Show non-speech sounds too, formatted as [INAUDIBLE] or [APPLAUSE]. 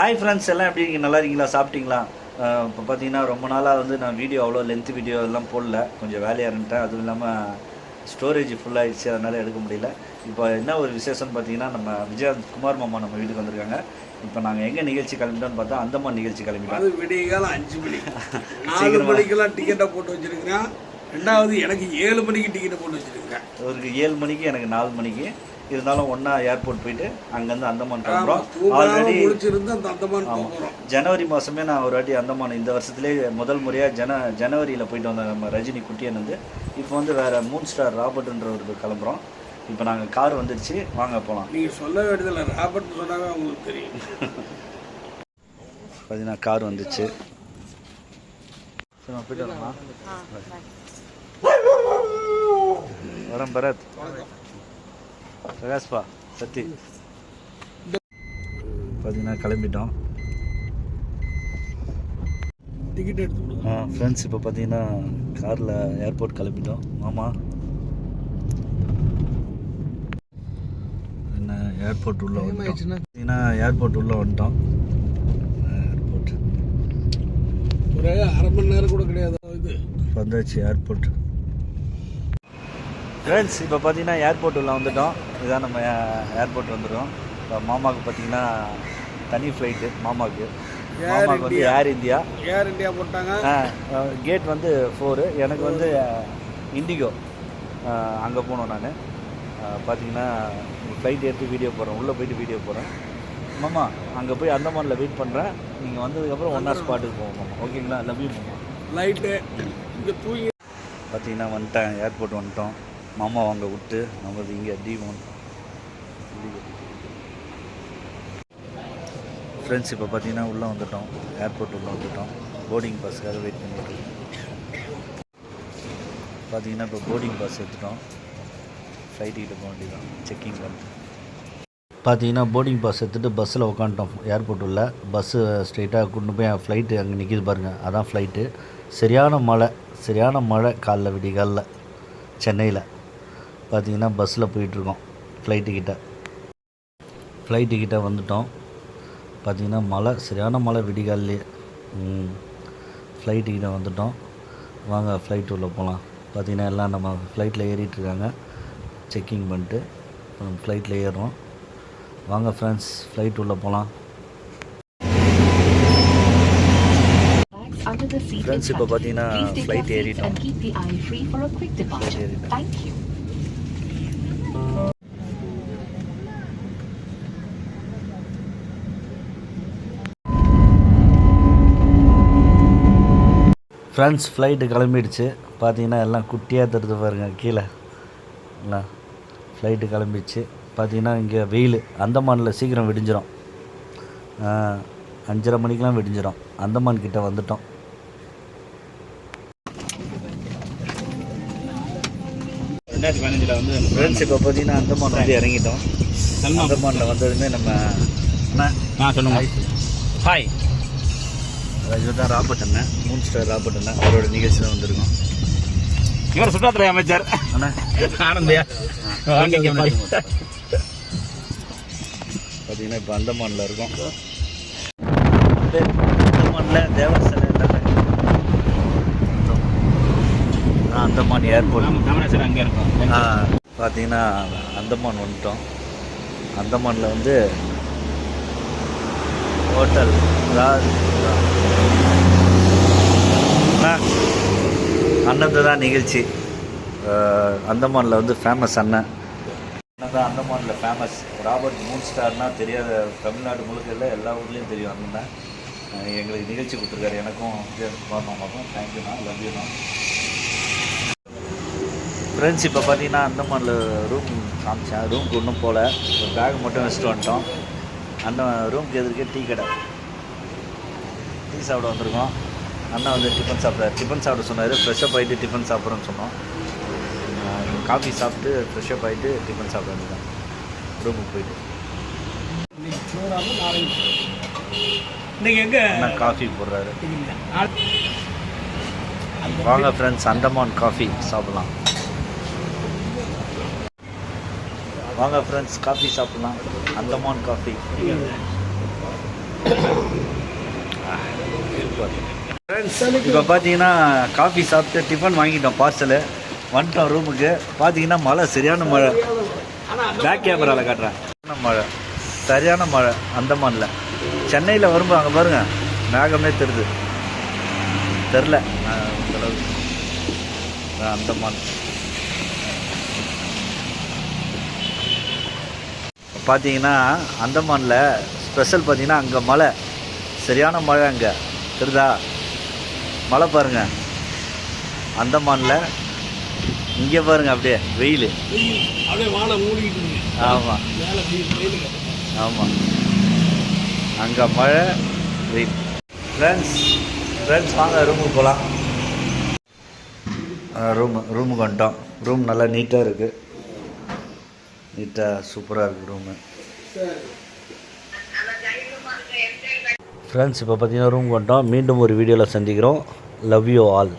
Hi friends எல்லாம் எப்படி இருக்கீங்க? நல்லா இருக்கீங்களா? சாப்பிட்டீங்களா? இப்போ பார்த்தீங்கன்னா ரொம்ப நாளாக வந்து நான் வீடியோ அவ்வளோ லென்த் வீடியோ எல்லாம் போடல. கொஞ்சம் வேலையாக இருந்துட்டேன். அதுவும் இல்லாமல் ஸ்டோரேஜ் ஃபுல்லாகிடுச்சு அதனால் எடுக்க முடியல. இப்போ என்ன ஒரு விசேஷம்னு பார்த்தீங்கன்னா நம்ம விஜயகாந்த் குமார் மாமா நம்ம வீட்டுக்கு வந்திருக்காங்க. இப்போ நாங்கள் எங்கே நிகழ்ச்சி கிளம்பிட்டோம்னு பார்த்தா அந்தமான் நிகழ்ச்சி கிளம்பிட்டோம். அது விடிய காலம் அஞ்சு மணி. [LAUGHS] நாலு மணிக்கெல்லாம் டிக்கெட்டை போட்டு வச்சிருக்கிறேன். ரெண்டாவது எனக்கு ஏழு மணிக்கு டிக்கெட்டை போட்டு வச்சிருக்கிறேன். ஒரு ஏழு மணிக்கு எனக்கு நாலு மணிக்கு. இருந்தாலும் ஒன்றா ஏர்போர்ட் போயிட்டு அங்கேருந்து அந்தமான் கிளம்புறோம் ஆல்ரெடி ஜனவரி மாதமே நான் ஒரு வாட்டி அந்தமான் இந்த வருஷத்துலேயே முதல் முறையாக ஜன ஜனவரியில் போயிட்டு வந்தேன் நம்ம ரஜினி குட்டியன் வந்து இப்போ வந்து வேறு மூன் ஸ்டார் ராபர்ட்ன்ற ஒரு கிளம்புறோம். இப்போ நாங்கள் கார் வந்துடுச்சு வாங்க போகலாம் நீங்க சொல்ல வேண்டியதில்லை ராபர்ட் சொன்னாங்க உங்களுக்கு தெரியும். பார்த்தீங்கன்னா கார் வந்துச்சு. சரி நான் போயிட்டு வரேம்மா வரேன் பரத். பிரகாஷ்பா சத்தி. பார்த்தீங்கன்னா கிளம்பிட்டோம். டிக்கெட் எடுத்து ஆ ஃப்ரெண்ட்ஸ் இப்போ பார்த்தீங்கன்னா காரில் ஏர்போர்ட் கிளம்பிட்டோம். மாமா. என்ன ஏர்போர்ட் உள்ள வந்துட்டோம். பார்த்தீங்கன்னா ஏர்போர்ட் உள்ள வந்துட்டோம். ஏர்போர்ட் ஒரு அரை மணி நேரம் கூட கிடையாது. இது வந்தாச்சு ஏர்போர்ட் ஃப்ரெண்ட்ஸ் இப்போ பார்த்தீங்கன்னா ஏர்போர்ட் உள்ள வந்துட்டோம். இதான் நம்ம ஏர்போர்ட் வந்துடும் இப்போ மாமாவுக்கு பார்த்தீங்கன்னா தனி ஃப்ளைட்டு மாமாவுக்கு. மாமாவுக்கு வந்து. ஏர் இந்தியா ஏர் இந்தியா போட்டாங்க. கேட் வந்து ஃபோரு எனக்கு வந்து இண்டிகோ அங்கே போனோம் நான். பார்த்தீங்கன்னா ஃப்ளைட் எடுத்து வீடியோ போடுறேன். உள்ளே போயிட்டு வீடியோ போடுறேன். மாமா அங்கே போய் அந்தமானில் வெயிட் பண்ணுறேன் நீங்கள் வந்ததுக்கப்புறம் ஒன்றா ஸ்பாட்டுக்கு போவோம் மாமா. ஓகேங்களா லவ் யூ மாமா. லைட்டு இங்கே தூங்கி. பார்த்தீங்கன்னா வந்துட்டேன் ஏர்போர்ட் வந்துட்டோம். மாமா அங்கே விட்டு நமது இங்கே டி ஃப்ரெண்ட்ஸ் இப்போ பார்த்தீங்கன்னா உள்ளே வந்துட்டோம். ஏர்போர்ட் உள்ளே வந்துட்டோம். போர்டிங் பாஸ்க்காக வெயிட் பண்ணிட்டு பார்த்தீங்கன்னா இப்போ போர்டிங் பாஸ் எடுத்துட்டோம். ஃப்ளைட் போக வேண்டியதான் செக்கிங் வந்து பார்த்தீங்கன்னா போர்டிங் பாஸ் எடுத்துகிட்டு பஸ்ஸில் உட்காந்துட்டோம் ஏர்போர்ட் உள்ள. பஸ்ஸு ஸ்ட்ரெயிட்டாக கொண்டு போய் ஃப்ளைட்டு அங்கே நிற்கிது பாருங்கள் அதான் ஃப்ளைட்டு சரியான மழை. சரியான மழை காலைல விடிகாலில் சென்னையில். பார்த்தீங்கன்னா பஸ்ஸில் போயிட்டுருக்கோம். ஃப்ளைட்டு கிட்ட. ஃப்ளைட்டு கிட்ட வந்துட்டோம். பார்த்தீங்கன்னா மழை சரியான மழை விடிகாலிலே. ஃப்ளைட்டு கிட்ட வந்துட்டோம். வாங்க ஃப்ளைட் உள்ள போகலாம் பார்த்தீங்கன்னா எல்லாம் நம்ம ஃப்ளைட்டில் ஏறிட்டுருக்காங்க. செக்கிங் பண்ணிட்டு ஃப்ளைட்டில் ஏறுறோம். வாங்க ஃப்ரெண்ட்ஸ் ஃப்ளைட் உள்ளே போகலாம் in இப்போ. பார்த்தீங்கன்னா seats ஏறிட்டோம். and keep ஃப்ரெண்ட்ஸ் ஃப்ளைட்டு கிளம்பிடுச்சு. பார்த்தீங்கன்னா எல்லாம் குட்டியாக தருது பாருங்க கீழே. என்ன ஃப்ளைட்டு கிளம்பிடுச்சு. பார்த்தீங்கன்னா இங்கே வெயில். அந்தமானில் சீக்கிரம் விடிஞ்சிடும் அஞ்சரை மணிக்கெலாம் விடிஞ்சிடும் அந்தமான் கிட்டே வந்துட்டோம். ரெண்டாயிரத்தி பதினஞ்சில் வந்து ஃப்ரெண்ட்ஸ் இப்போ பார்த்தீங்கன்னா அந்தமான் வந்து இறங்கிட்டோம். அந்தமானில் வந்ததுமே நம்ம அண்ணா. ஆ சொல்லுங்க. ஹாய் இதுதான் ராபர்ட் அண்ணன் மூன் ஸ்டார் ராபர்ட் அண்ணன் அவரோட நிகழ்ச்சி தான் வந்திருக்கோம். இவர் சுற்றுலாத்துறை அமைச்சர். அண்ணா. ஆனந்தையா. பார்த்தீங்கன்னா இப்போ அந்தமானில் இருக்கோம். அந்தமானில் தேவர் சிலை எல்லாமே ஆ, அந்தமான் ஏர்போர்ட். அங்கே இருக்கும். பார்த்தீங்கன்னா அந்தமான் வந்துட்டோம். அந்தமானில் வந்து ஹோட்டல் அண்ணன் தான் நிகழ்ச்சி. அந்தமானில் வந்து ஃபேமஸ் அண்ணன். அண்ணன் தான் அந்தமானில் ஃபேமஸ் ராபர்ட் மூன் ஸ்டார்னா தெரியாத தமிழ்நாடு முழுக்க இல்லை எல்லா ஊர்லேயும் தெரியும் அண்ணன். எங்களுக்கு நிகழ்ச்சி கொடுத்துருக்காரு. எனக்கும் குமார் மாமாக்கும் தேங்க்யூண்ணா லவ் யூண்ணா ஃப்ரெண்ட்ஸ் இப்போ பார்த்தீங்கன்னா அந்தமானில் ரூம் காமிச்சேன் ரூம்க்கு ஒன்றும் போகல ஒரு பேக் மட்டும் வச்சுட்டு வந்துட்டோம். அந்த ரூம்க்கு எதிர்க்கே டீ கடை. டீ சாப்பிட வந்திருக்கோம். அண்ணா வந்து டிஃபன் சாப்பிட்றாரு டிஃபன் சாப்பிட சொன்னார். ஃப்ரெஷ்ஷப் ஆகிட்டு டிஃபன் சாப்பிட்றோன்னு சொன்னோம். காஃபி சாப்பிட்டு ஃப்ரெஷ்ஷப் ஆகிட்டு டிஃபன் சாப்பிட வேண்டியதான் ரூமுக்கு போயிட்டு. இன்னைக்கு எங்க? அண்ணா காஃபி போடுறாரு. வாங்க ஃப்ரெண்ட்ஸ் அந்தமான் காஃபி சாப்பிட்லாம். வாங்க ஃப்ரெண்ட்ஸ் காஃபி சாப்பிட்லாம். அந்தமான் காஃபி ஃப்ரெண்ட்ஸ் இப்போ பார்த்தீங்கன்னா காஃபி சாப்பிட்டு டிஃபன் வாங்கிட்டோம் பார்சலு வந்துட்டோம் ரூமுக்கு பார்த்தீங்கன்னா மழை சரியான மழை. பேக் கேமராவில் காட்டுறேன். மழை சரியான மழை அந்தமானில் சென்னையில் வரும்போது அங்கே பாருங்கள் மேகமே தெரிது தெரில அந்தமான் பார்த்தீங்கன்னா அந்தமானில் ஸ்பெஷல் பார்த்தீங்கன்னா அங்கே மழை சரியான மழை அங்கே. தெரியுதா மழை பாருங்க. அந்தமானில் இங்கே பாருங்க அப்படியே வெயில். ஆமாம் ஆமாம் அங்கே மழை வெயில். ஃப்ரெண்ட்ஸ் ஃப்ரெண்ட்ஸ் வாங்க ரூமுக்கு போகலாம் ரூம் ரூமுக்கு வந்துட்டோம். ரூம் நல்லா நீட்டாக இருக்குது நீட்டாக சூப்பராக இருக்குது ரூமு ஃப்ரெண்ட்ஸ் இப்போ பார்த்தீங்கன்னா ரூம் கொண்டோம். மீண்டும் ஒரு வீடியோவில் சந்திக்கிறோம். Love you all